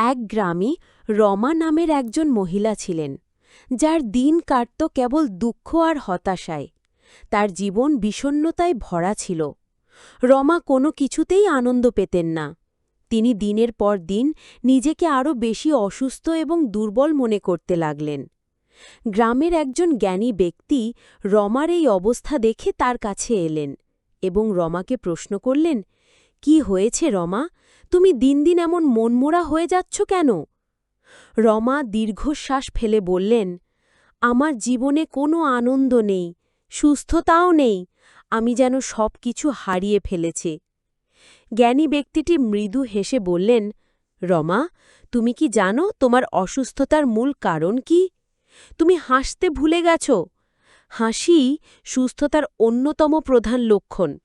এক গ্রামে রমা নামের একজন মহিলা ছিলেন, যার দিন কাটত কেবল দুঃখ আর হতাশায়। তার জীবন বিষণ্নতায় ভরা ছিল। রমা কোনো কিছুতেই আনন্দ পেতেন না। তিনি দিনের পর দিন নিজেকে আরও বেশি অসুস্থ এবং দুর্বল মনে করতে লাগলেন। গ্রামের একজন জ্ঞানী ব্যক্তি রমার এই অবস্থা দেখে তার কাছে এলেন এবং রমাকে প্রশ্ন করলেন কি হয়েছে রমা? তুমি দিন দিন এমন মনমোড়া হয়ে যাচ্ছ কেন? রমা দীর্ঘশ্বাস ফেলে বললেন, আমার জীবনে কোনো আনন্দ নেই, সুস্থতাও নেই, আমি যেন সব কিছু হারিয়ে ফেলেছি। জ্ঞানী ব্যক্তিটি মৃদু হেসে বললেন, রমা, তুমি কি জানো তোমার অসুস্থতার মূল কারণ কি? তুমি হাসতে ভুলে গেছ। হাসি সুস্থতার অন্যতম প্রধান লক্ষণ।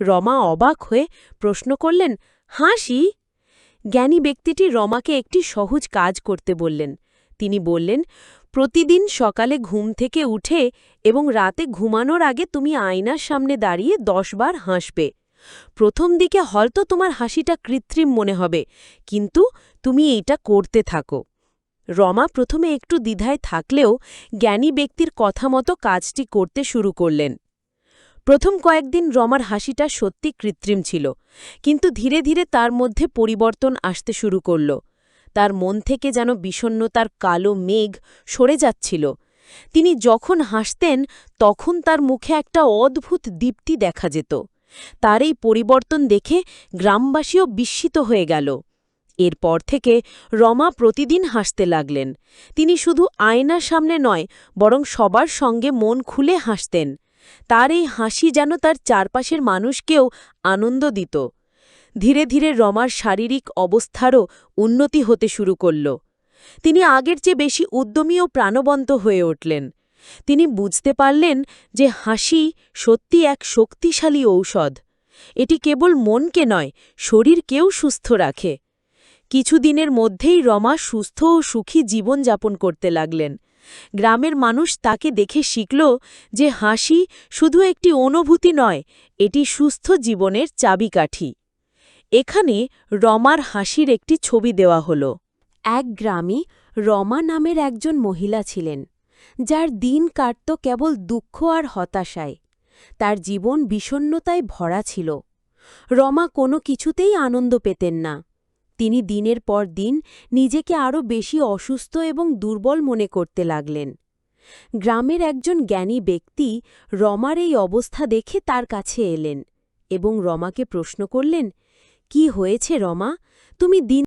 রমা অবাক হয়ে প্রশ্ন করলেন হাসি জ্ঞানী ব্যক্তিটি রমাকে একটি সহজ কাজ করতে বললেন। তিনি বললেন, প্রতিদিন সকালে ঘুম থেকে উঠে এবং রাতে ঘুমানোর আগে তুমি আয়নার সামনে দাঁড়িয়ে দশবার হাসবে। প্রথম দিকে হয়তো তোমার হাসিটা কৃত্রিম মনে হবে, কিন্তু তুমি এইটা করতে থাকো। রমা প্রথমে একটু দ্বিধায় থাকলেও জ্ঞানী ব্যক্তির কথা মতো কাজটি করতে শুরু করলেন। প্রথম কয়েকদিন রমার হাসিটা সত্যি কৃত্রিম ছিল, কিন্তু ধীরে ধীরে তার মধ্যে পরিবর্তন আসতে শুরু করল। তার মন থেকে যেন বিষণ্নতার কালো মেঘ সরে যাচ্ছিল। তিনি যখন হাসতেন, তখন তার মুখে একটা অদ্ভুত দীপ্তি দেখা যেত। তার এই পরিবর্তন দেখে গ্রামবাসীও বিস্মিত হয়ে গেল। এরপর থেকে রমা প্রতিদিন হাসতে লাগলেন। তিনি শুধু আয়নার সামনে নয়, বরং সবার সঙ্গে মন খুলে হাসতেন। তার এই হাসি যেন তার চারপাশের মানুষকেও আনন্দ দিত। ধীরে ধীরে রমার শারীরিক অবস্থারও উন্নতি হতে শুরু করল। তিনি আগের চেয়ে বেশি উদ্যমী ও প্রাণবন্ত হয়ে উঠলেন। তিনি বুঝতে পারলেন যে হাসি সত্যি এক শক্তিশালী ঔষধ। এটি কেবল মনকে নয়, শরীরকেও সুস্থ রাখে। কিছুদিনের মধ্যেই রমা সুস্থ ও সুখী জীবন যাপন করতে লাগলেন। গ্রামের মানুষ তাকে দেখে শিখল যে হাসি শুধু একটি অনুভূতি নয়, এটি সুস্থ জীবনের চাবিকাঠি। এখানে রমার হাসির একটি ছবি দেওয়া হল। এক গ্রামে রমা নামের একজন মহিলা ছিলেন, যার দিন কাটত কেবল দুঃখ আর হতাশায়। তার জীবন বিষণ্নতায় ভরা ছিল। রমা কোনো কিছুতেই আনন্দ পেতেন না। তিনি দিনের পর দিন নিজেকে আরও বেশি অসুস্থ এবং দুর্বল মনে করতে লাগলেন। গ্রামের একজন জ্ঞানী ব্যক্তি রমার এই অবস্থা দেখে তার কাছে এলেন এবং রমাকে প্রশ্ন করলেন, কি হয়েছে রমা? তুমি দিন